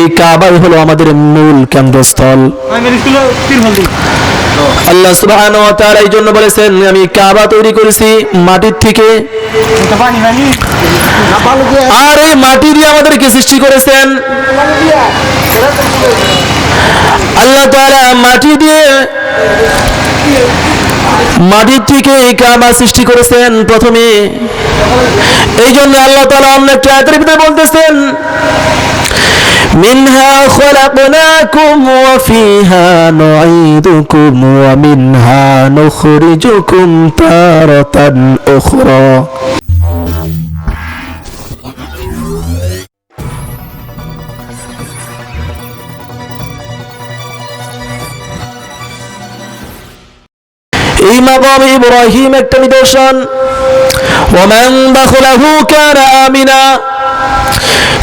এই কাবাই হলো আমাদের মূল কেন্দ্রস্থল। আল্লাহ সুবহানাহু ওয়া তাআলা এই জন্য বলেছেন আমি কাবা তৈরি করেছি মাটির থেকে। আর এই মাটি দিয়ে আমাদেরকে সৃষ্টি করেছেন। আল্লাহ তাআলা মাটি দিয়ে মাটির থেকে এই কাবা সৃষ্টি করেছেন প্রথমে। এই জন্য আল্লাহ তাআলা অন্য একটা আয়াতের ভিতরে বলতেছেন منها خلقناكم وفيها نعيدكم ومنها نخرجكم تارة أخرى এই মাকাম ইব্রাহিম একটা নিদর্শন ওমান দাখলাহু কানা আমিনা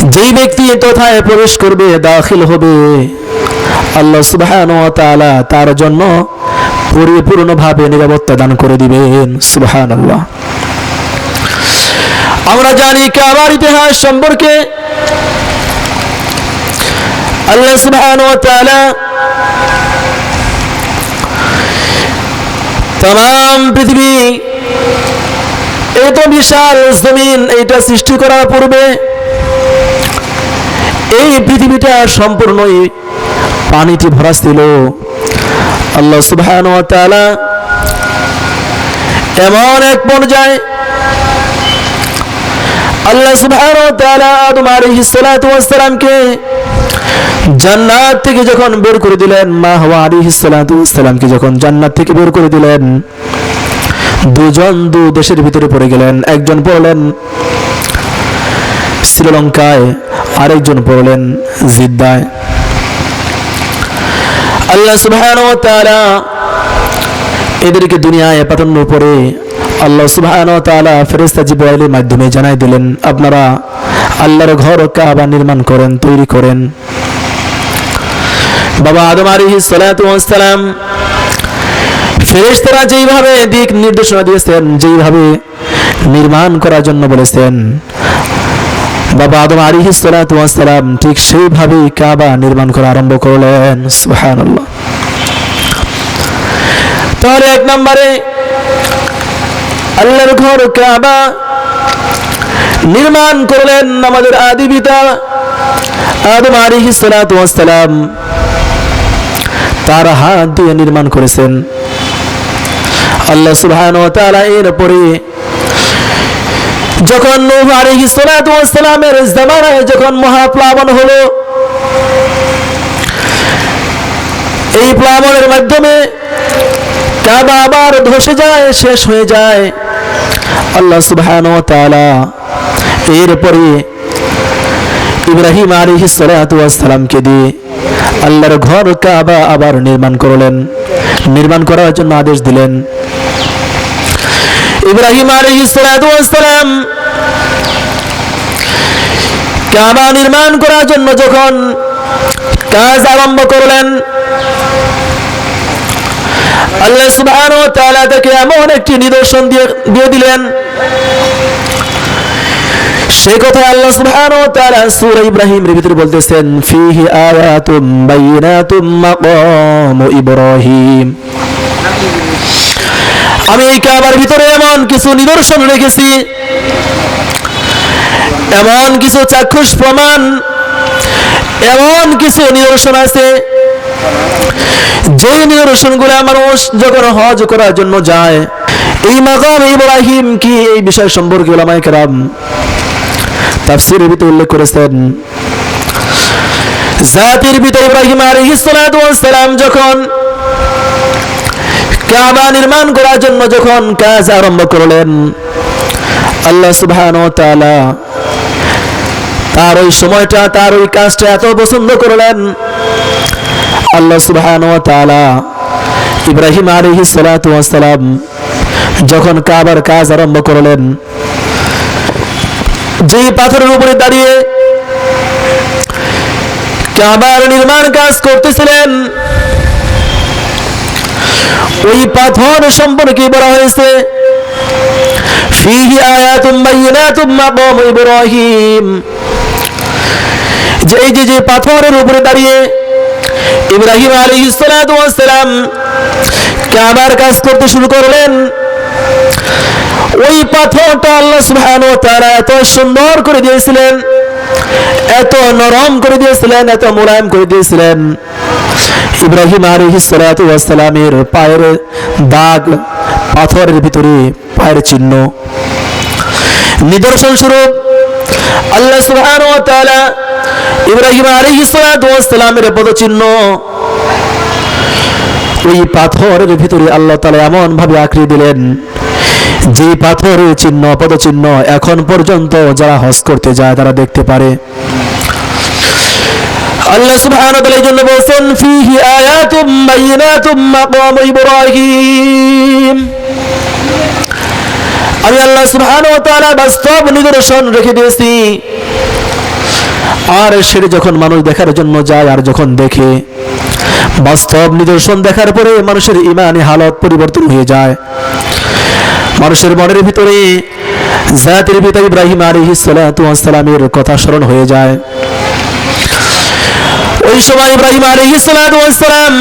যেই ব্যক্তি এ তথায় প্রবেশ করবে দাখিল হবে। আল্লাহ তাআলা তার জন্য পরিপূর্ণভাবে নিরাপত্তা দান করে দিবেন। সুবহানাল্লাহ। আমরা জানি কাবার ইতিহাস সম্পর্কে। আল্লাহ সুবহানাহু ওয়া পৃথিবী, এত বিশাল জমিন এইটা সৃষ্টি করার পূর্বে এই পৃথিবীটা সম্পূর্ণই পানিতে ভরা ছিল। আল্লাহ সুবহান এমন এক পর্যায়ে আল্লাহ সুবহান ওয়া তাআলা আদম আলাইহিস সালামকে জান্নাত থেকে যখন বের করে দিলেন, মা হাওয়া আলাইহিস সালাতু যখন জান্নাত থেকে বের করে দিলেন, দুজন দু দেশের ভিতরে পড়ে গেলেন। একজন পড়লেন শ্রীলঙ্কায় আরেকজন পড়লেন জিদ্দায়। আল্লাহ তাআলা এদেরকে দুনিয়ায় পাঠানোর পরে আল্লাহ সুবহানাহু ওয়া তাআলা ফেরেশতা জিবরাইলের মাধ্যমে জানাই দিলেন, আপনারা আল্লাহর ঘর কাবা নির্মাণ করেন, তৈরি করেন। বাবা আদম সালাতু সালাম ফেরেশতারা যেইভাবে দিক নির্দেশনা দিয়েছেন, যেইভাবে নির্মাণ করার জন্য বলেছেন বাবা আদম ওয়াস সালাম ঠিক সেইভাবেই কাবা নির্মাণ করা আরম্ভ করলেন। তাহলে এক নম্বরে আল্লাহর ঘর কাবা নির্মাণ করলেন আমাদের আদি পিতা আদম ওয়াস সালাম। তার হাত দিয়ে নির্মাণ করেছেন। আল্লাহ সুবহানাহু ওয়া তাআলা এরপরে যখন নূহ আলাইহিস সালাতু সালামের জামানায় যখন মহাপ্লাবন হলো, এই প্লাবনের মাধ্যমে কাবা আবার ধসে যায়, শেষ হয়ে যায়। আল্লাহ সুবহানাহু ওয়া তাআলা এরপরে ইব্রাহিম আলাইহিস সালাতু সালামকে দিয়ে আল্লাহর ঘর কাবা আবার নির্মাণ করলেন। নির্মাণ করার জন্য আদেশ দিলেন। ইব্রাহিম আলহিসাম কাবা নির্মাণ করার জন্য যখন কাজ আরম্ভ করলেন, আল্লাহ সুবহান তাকে এমন একটি নিদর্শন দিয়ে দিয়ে দিলেন। সে কথা আল্লাহ সুবহান তাআলা সূরা ইব্রাহিমের বলতেছেন, ফিহি আয়াতুম বাইনাতুম মাকাম ইব্রাহিম। আমি এই কাবার ভিতরে এমন কিছু নিদর্শন রেখেছি। এমন কিছু চাক্ষুষ প্রমাণ, এমন কিছু নিদর্শন আছে। যে নিদর্শনগুলো মানুষ যখন হজ করার জন্য যায়, এই মাকাম ইব্রাহিম কি এই বিষয় সম্পর্কে ওলামায়ে কেরাম তাফসীরের ভিতরে উল্লেখ করেছেন। জাতির পিতা ইব্রাহিম আলাইহিস সালাম যখন কাবা নির্মাণ করার জন্য যখন কাজ আরম্ভ করলেন, আল্লাহ সুবহান তার ওই সময়টা, তার ওই কাজটা এত পছন্দ করলেন। আল্লাহ সুবহান ইব্রাহিম ওয়াস সালাম যখন কাবার কাজ আরম্ভ করলেন, যেই পাথরের উপরে দাঁড়িয়ে কাবার নির্মাণ কাজ করতেছিলেন ওই পাথর সম্পর্কে বলা হয়েছে। যে যে পাথরের উপরে দাঁড়িয়ে ইব্রাহিম কাবার কাজ করতে শুরু করলেন। ওই পাথরটা আল্লাহ এত সুন্দর করে দিয়েছিলেন, এত নরম করে দিয়েছিলেন, এত মোলায়েম করে দিয়েছিলেন। ইব্রাহিম আলহিসালামের পায়ের দাগ পাথরের ভিতরে পায়ের চিহ্ন। নিদর্শন স্বরূপ আল্লাহ ইব্রাহিম আলহিসালামের পদচিহ্ন। ওই পাথরের ভিতরে আল্লাহ তালা এমন ভাবে আঁকড়ে দিলেন, যে পাথরের চিহ্ন, পদচিহ্ন এখন পর্যন্ত যারা হজ করতে যায় তারা দেখতে পারে। আল্লাহ সুবহানাহু ওয়া তাআলা এই জন্য বলেন ফিহি আয়াতুম বাইনাতুম মাকাম ইব্রাহিম। আমি আল্লাহ সুবহানাহু ওয়া তাআলা বাস্তব নিদর্শন রেখে দিয়েছি। আর সেটা যখন মানুষ দেখার জন্য যায় আর যখন দেখে, বাস্তব নিদর্শন দেখার পরে মানুষের ইমানি হালত পরিবর্তন হয়ে যায়। মানুষের মনের ভিতরে জাতির পিতা ইব্রাহিম ওয়াস সালামের কথা স্মরণ হয়ে যায়। ওই সময় ইব্রাহিম আলাইহিস সালাতু ওয়াস সালাম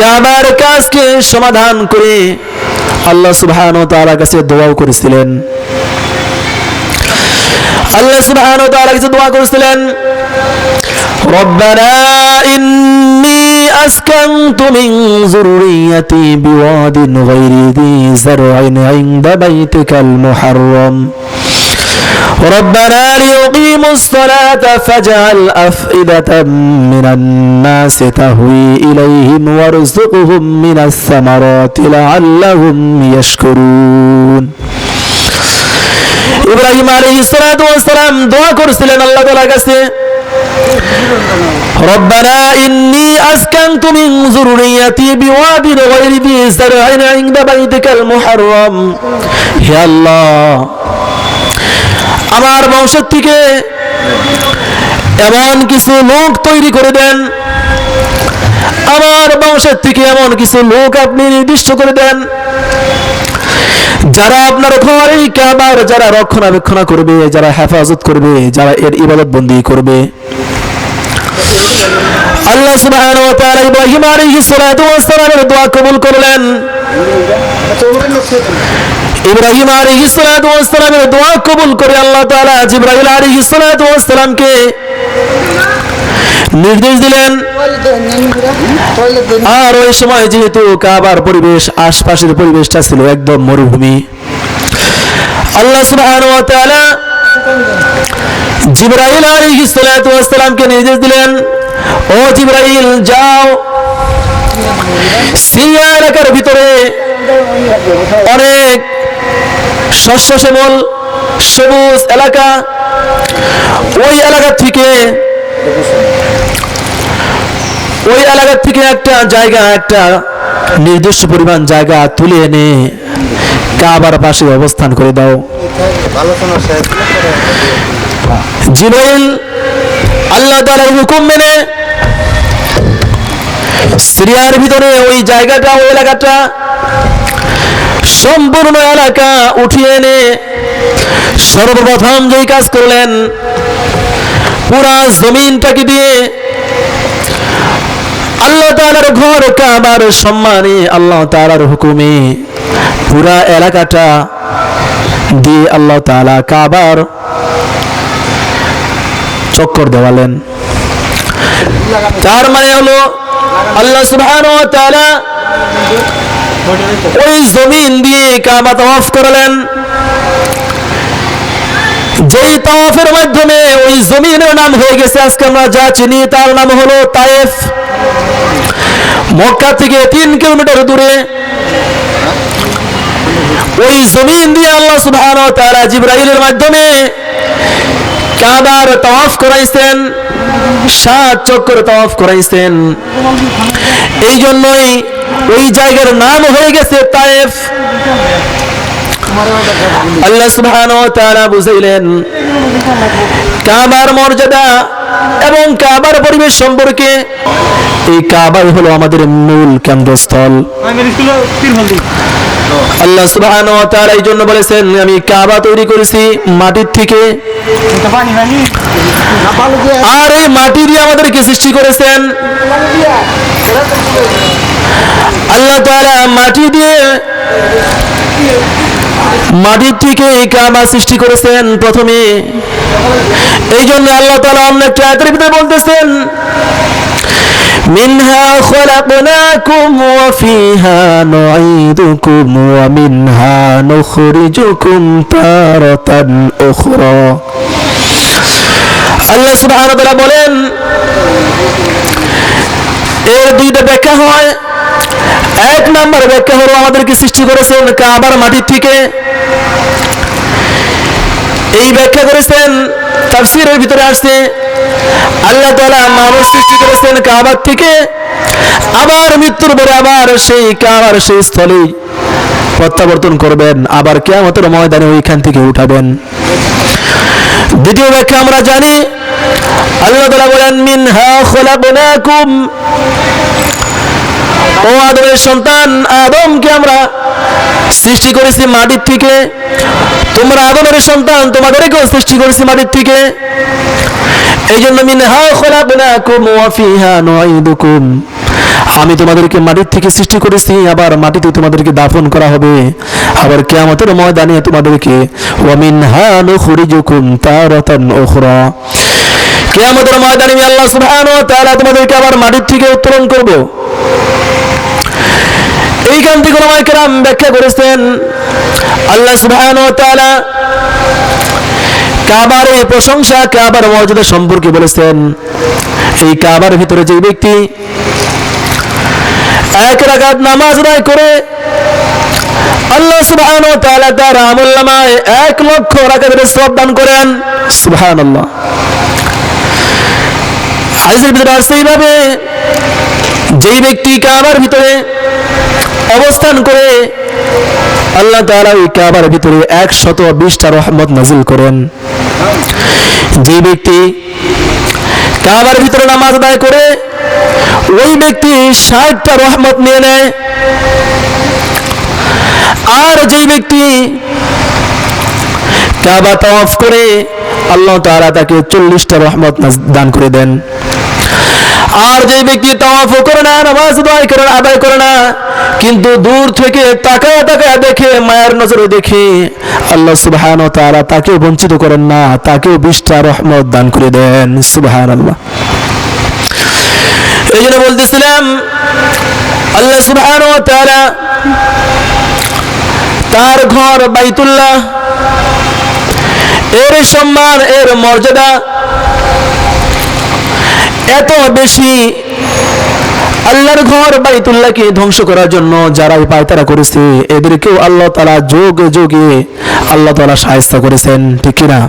কাবার কাজকে সমাধান করে আল্লাহ সুবহানাহু ওয়া তাআলার কাছে দোয়াও করেছিলেন আল্লাহ সুবহানাহু ওয়া তাআলার কাছে দোয়া করেছিলেন ربنا إني أسكنت من ذريتي بواد غير ذي زرع عند بيتك المحرم ربنا ليقيموا الصلاة فاجعل أفئدة من الناس تهوي إليهم وارزقهم من الثمرات لعلهم يشكرون ইব্রাহিম আলাইহিস সালাতু ওয়াস সালাম দোয়া করেছিলেন আল্লাহ তাআলার কাছে ربنا إني أسكنت من ذريتي بواد غير ذي زرع عند بيتك المحرم يا الله আমার বংশের থেকে এমন কিছু লোক তৈরি করে দেন। আমার বংশের থেকে এমন কিছু লোক আপনি নির্দিষ্ট করে দেন, যারা আপনার ঘর কাবার যারা রক্ষণাবেক্ষণ করবে, যারা হেফাজত করবে, যারা এর ইবাদত বন্দি করবে। আল্লাহ সুবহানাহু ওয়া তাআলা ইব্রাহিম আলাইহিস সালাতু ওয়াস সালামের দোয়া কবুল করলেন। ইব্রাহিম আলাইহিস সালাতু দোয়া কবুল করে আল্লাহ তাআলা জিবরাইল আলাইহিস সালাতু ওয়াস নির্দেশ দিলেন। আর ওই সময় যেহেতু কাবার পরিবেশ, আশপাশের পরিবেশটা ছিল একদম মরুভূমি। আল্লাহ সুবহানাহু ওয়া তাআলা নির্দেশ দিলেন, ও জিবরাইল, যাও। সিরিয়া এলাকার ভিতরে অনেক শস্য শ্যামল, সবুজ এলাকা। ওই এলাকা থেকে ওই এলাকা থেকে একটা জায়গা, একটা নির্দিষ্ট পরিমাণ জায়গা তুলে এনে কাবার পাশে অবস্থান করে দাও। জিব্রাইল আল্লাহ তাআলার হুকুম মেনে সিরিয়ার ভিতরে ওই জায়গাটা, ওই এলাকাটা সম্পূর্ণ এলাকা উঠিয়ে এনে সর্বপ্রথম যেই কাজ করলেন, পুরা জমিনটাকে দিয়ে আল্লাহ তাআলার ঘর কাবার সম্মানে আল্লাহ তাআলার হুকুমে পুরা এলাকাটা দিয়ে আল্লাহ তালা কাবার চক্কর দেওয়ালেন। তার মানে হলো আল্লাহ সুবহানাহু ওয়া তাআলা ওই জমিন দিয়ে কাবা তাওয়াফ করালেন। যেই তাওয়াফের মাধ্যমে ওই জমিনের নাম হয়ে গেছে, আজকে আমরা যা চিনি তার নাম হলো তায়েফ। মক্কা থেকে তিন কিলোমিটার দূরে ওই জমিন দিয়ে আল্লাহ সুবহানাহু ওয়া তাআলা জিবরাইলের মাধ্যমে কাবার তাওয়াফ করাইছেন, সাত চক্কর তাওয়াফ করাইছেন। এই জন্যই ওই জায়গার নাম হয়ে গেছে তায়েফ। আল্লাহ বুঝাইলেন, কাবার মর্যাদা এবং কাবার পরিবেশ সম্পর্কে এই কাবাই হলো আমাদের মূল কেন্দ্রস্থল আমি স্কুলে তিন হল আল্লাহ সুবহান ওয়া তাআলা এই জন্য বলেছেন, আমি কাবা তৈরি করেছি মাটির থেকে। আর এই মাটি দিয়ে আমাদেরকে সৃষ্টি করেছেন। আল্লাহ তাআলা মাটি দিয়ে মাটির থেকে এই কাবা সৃষ্টি করেছেন প্রথমে। এই জন্য আল্লাহ তাআলা অন্য একটা আয়াতের ভিতরে বলতেছেন منها خلقناكم وفيها نعيدكم ومنها نخرجكم تارة أخرى আল্লাহ সুবহানাহু ওয়া তাআলা বলেন এর দুইটা ব্যাখ্যা হয় এক নম্বর ব্যাখ্যা হলো আমাদেরকে সৃষ্টি করেছেন কাবার মাটির থেকে এই ব্যাখ্যা করেছেন তাফসীরের ভিতরে আসছে আল্লাহ তালা মানুষ সৃষ্টি করেছেন কাবার থেকে। আবার মৃত্যুর পরে আবার সেই কাবার সেই স্থলে প্রত্যাবর্তন করবেন। আবার কিয়ামতের ময়দানে ওইখান থেকে উঠাবেন। দ্বিতীয় ব্যাখ্যা আমরা জানি, আল্লাহ তালা বলেন, মিনহা খলাকনাকুম। ও আদমের সন্তান, আদমকে আমরা সৃষ্টি করেছি মাটির থেকে। তোমরা আদমের সন্তান, তোমাদেরকেও সৃষ্টি করেছি মাটির থেকে। এই জন্য মিনহা খলাকনাকুম ওয়া ফিহা আমি তোমাদেরকে মাটির থেকে সৃষ্টি করেছি, আবার মাটিতে তোমাদেরকে দাফন করা হবে। আবার কিয়ামতের ময়দানে তোমাদেরকে, ওয়া মিনহা নুখরিজুকুম তারাতান উখরা। কিয়ামতের ময়দানে আমি আল্লাহ সুবহানাহু ওয়া তাআলা তোমাদেরকে আবার মাটির থেকে উত্তোলন করব। এইখান থেকে ওলামায়ে কেরাম ব্যাখ্যা করেছেন, আল্লাহ সুবহানাহু ওয়া তাআলা কাবার এই প্রশংসা, কাবার মর্যাদা সম্পর্কে বলেছেন। এই কাবার ভিতরে যে ব্যক্তি এক রাকাত নামাজ আদায় করে, আল্লাহ সুবহানাহু ওয়া তাআলা তার আমলনামায় এক লক্ষ রাকাতের সওয়াব দান করেন। সুবহানাল্লাহ। হাদিসের ভিতরে আসছে এইভাবে যেই ব্যক্তি কাবার ভিতরে অবস্থান করে, আল্লাহ তাআলা ওই কাবার ভিতরে একশত বিশটা রহমত নাজিল করেন। যে ব্যক্তি কাবার ভিতরে নামাজ আদায় করে, ওই ব্যক্তি ষাটটা রহমত নিয়ে নেয়। আর যে ব্যক্তি কাবা তফ করে, আল্লাহ তারা তাকে চল্লিশটা রহমত দান করে দেন। আর যে ব্যক্তি তাওয়াফ করে না, নামাজ আদায় করে আদায় করে না, কিন্তু দূর থেকে তাকায় তাকায় দেখে, মায়ের নজরে দেখে, আল্লাহ সুবহান তাআলা তাকে বঞ্চিত করেন না, তাকেও বিশটা রহমত দান করে দেন সুবহান আল্লাহ এই জন্য বলতেছিলাম, আল্লাহ সুবহান তাআলা তার ঘর বাইতুল্লাহ, এর সম্মান, এর মর্যাদা এত বেশি আল্লাহর ঘর বাইতুল্লাহকে ধ্বংস করার জন্য যারা এই পায়তারা করেছে, এদেরকেও আল্লাহ তালা যোগ যোগে আল্লাহ তালা সাহায্য করেছেন, ঠিক কিনা?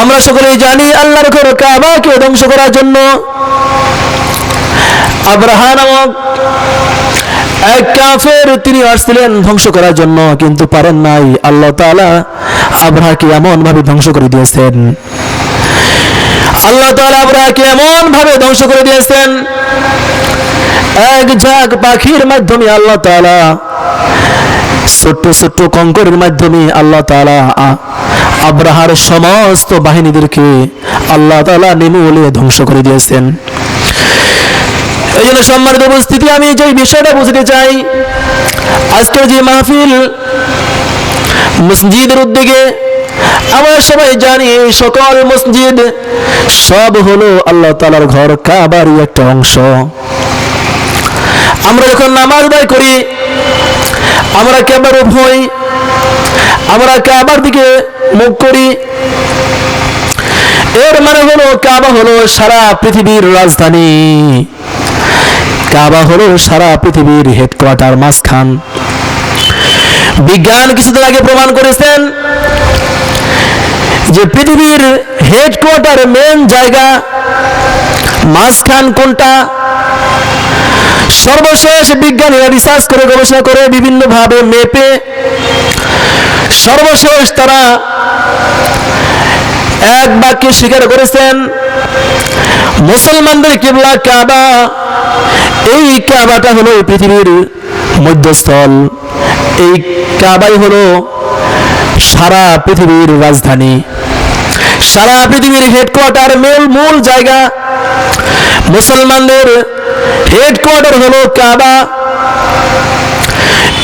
আমরা সকলেই জানি আল্লাহর ঘর কাবাকে ধ্বংস করার জন্য আব্রাহা নামক এক কাফের তিনি আসছিলেন ধ্বংস করার জন্য, কিন্তু পারেন নাই। আল্লাহ তাআলা আব্রাহাকে এমন ভাবে ধ্বংস করে দিয়েছেন। আল্লাহ তাআলা আব্রাহাকে এমন ভাবে ধ্বংস করে দিয়েছেন। এক ঝাঁক পাখির মাধ্যমে আল্লাহ তাআলা, ছোট্ট ছোট্ট কঙ্করের মাধ্যমে আল্লাহ তাআলা আ- আব্রাহার সমস্ত বাহিনীদেরকে আল্লাহ তাআলা নিমূলে ধ্বংস করে দিয়েছেন। এই জন্য সম্মানিত উপস্থিতি, আমি যে বিষয়টা বুঝতে চাই, আজকের যে মাহফিল মসজিদের উদ্যোগে আমরা সবাই জানি সকল মসজিদ সব হলো আল্লাহ তালার ঘর, কাবারই একটা অংশ। আমরা যখন নামাজ আদায় করি, আমরা কেবার হই, আমরা কাবার দিকে মুখ করি। এর মানে হলো কাবা হলো সারা পৃথিবীর রাজধানী। কাবা হলো সারা পৃথিবীর হেডকোয়ার্টার মাঝখান। বিজ্ঞান কিছুদিন আগে প্রমাণ করেছেন যে পৃথিবীর হেডকোয়ার্টার মেন জায়গা, মাঝখান কোনটা? সর্বশেষ বিজ্ঞানীরা রিসার্চ করে, গবেষণা করে, বিভিন্নভাবে মেপে সর্বশেষ তারা এক বাক্যে স্বীকার করেছেন, মুসলমানদের কিবলা কাবা, এই কাবাটা হলো পৃথিবীর মধ্যস্থল। এই কাবাই হলো সারা পৃথিবীর রাজধানী। সারা পৃথিবীর হেডকোয়ার্টার মূল মূল জায়গা মুসলমানদের হেডকোয়ার্টার হলো কাবা।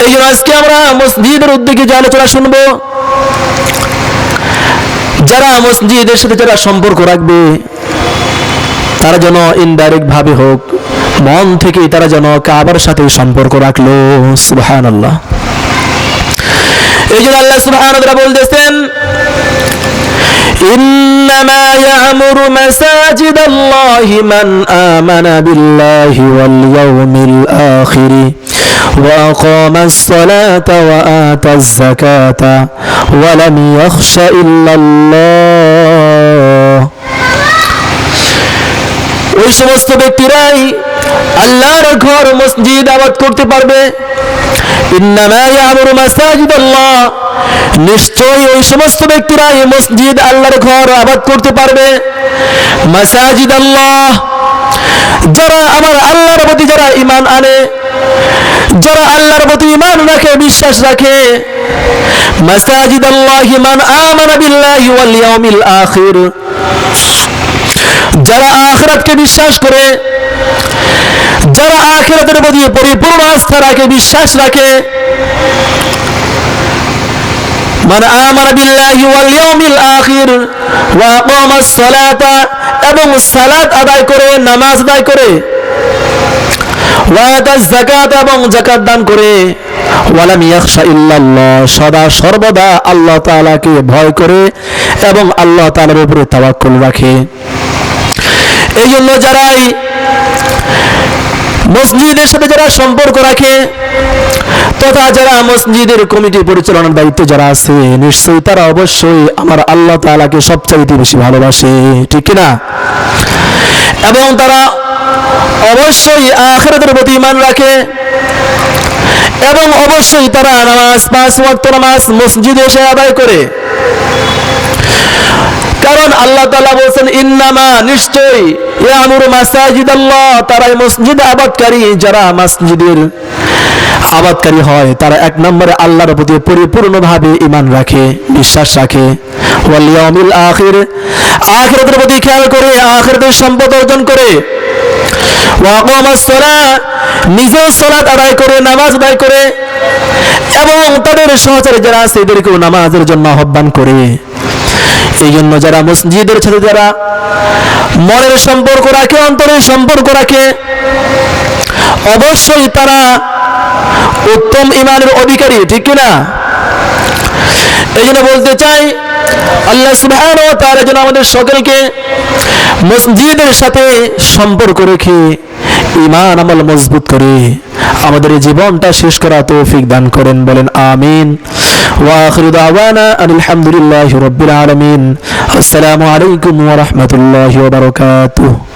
এই জন্য আজকে আমরা মসজিদের উদ্যোগে যে আলোচনা শুনব, যারা মসজিদের সাথে যারা সম্পর্ক রাখবে, তারা যেন ইনডাইরেক্ট ভাবে হোক, মন থেকে তারা যেন কাবার সাথে সম্পর্ক রাখল সুবহান আল্লাহ এই জন্য আল্লাহ সুবহান বলতেছেন إنما يعمر مساجد الله من آمن بالله واليوم الآخر وأقام الصلاة وآتى الزكاة ولم يخش إلا الله ওই সমস্ত ব্যক্তিরাই আল্লাহর ঘর মসজিদ আবাদ করতে পারবে নিশ্চয়ই ওই সমস্ত ব্যক্তিরাই মসজিদ আল্লাহর ঘর আবাদ করতে পারবে। মাসাজিদ আল্লাহ যারা আমার আল্লাহর প্রতি যারা ইমান আনে, যারা আল্লাহর প্রতি ইমান রাখে, বিশ্বাস রাখে মাসাজিদ আল্লাহ মান আমানা বিল্লাহি ওয়াল ইয়াউমিল আখির। যারা আখরাতকে বিশ্বাস করে যারা আখেরাতের প্রতি পরিপূর্ণ আস্থা রাখে বিশ্বাস রাখে من آمن بالله واليوم الآخر وأقام الصلاة এবং সালাত আদায় করে নামাজ আদায় করে ওয়াতা যাকাত এবং যাকাত দান করে ওয়ালাম ইয়াখশা ইল্লাল্লাহ সদা সর্বদা আল্লাহ তাআলাকে ভয় করে এবং আল্লাহ তাআলার উপরে তাওয়াক্কুল রাখে এই জন্য যারাই মসজিদের সাথে যারা সম্পর্ক রাখে, তথা যারা মসজিদের কমিটি পরিচালনার দায়িত্ব যারা আছে, নিশ্চয়ই তারা অবশ্যই আমার আল্লাহ তাআলাকে সবচাইতে বেশি ভালোবাসে, ঠিক কিনা? এবং তারা অবশ্যই আখেরাতের প্রতি ইমান রাখে, এবং অবশ্যই তারা নামাজ, পাঁচ ওয়াক্ত নামাজ মসজিদে এসে আদায় করে। কারণ আল্লাহ তাআলা বলছেন, ইন্নামা নিশ্চয়ই ইয়ামুর মাসাজিদ আল্লাহ, তারাই মসজিদ আবাদকারী, যারা মসজিদের আবাদকারী হয়, তারা এক নম্বরে আল্লাহর প্রতি পরিপূর্ণভাবে ইমান রাখে, বিশ্বাস রাখে। ওয়াল ইয়াউমিল আখির, আখিরাতের প্রতি খেয়াল করে, আখিরাতের সম্পদ অর্জন করে। নিজেও সালাত আদায় করে, নামাজ আদায় করে। এবং তাদের সহচারী যারা আছে, এদেরকেও নামাজের জন্য আহ্বান করে। এই জন্য যারা মসজিদের সাথে যারা মনের সম্পর্ক রাখে অন্তরের সম্পর্ক রাখে, অবশ্যই তারা উত্তম ইমানের অধিকারী, ঠিক কিনা? এই জন্য বলতে চাই আল্লাহ সুবহান ও তার যেন আমাদের সকলকে মসজিদের সাথে সম্পর্ক রেখে ইমান আমল মজবুত করে আমাদের জীবনটা শেষ করা তৌফিক দান করেন, বলেন আমিন। ওয়াখির দাওয়ানা আলহামদুলিল্লাহ রব্বিল আলামিন। আসসালামু আলাইকুম ওয়া রাহমাতুল্লাহি ওয়া বারাকাতুহু।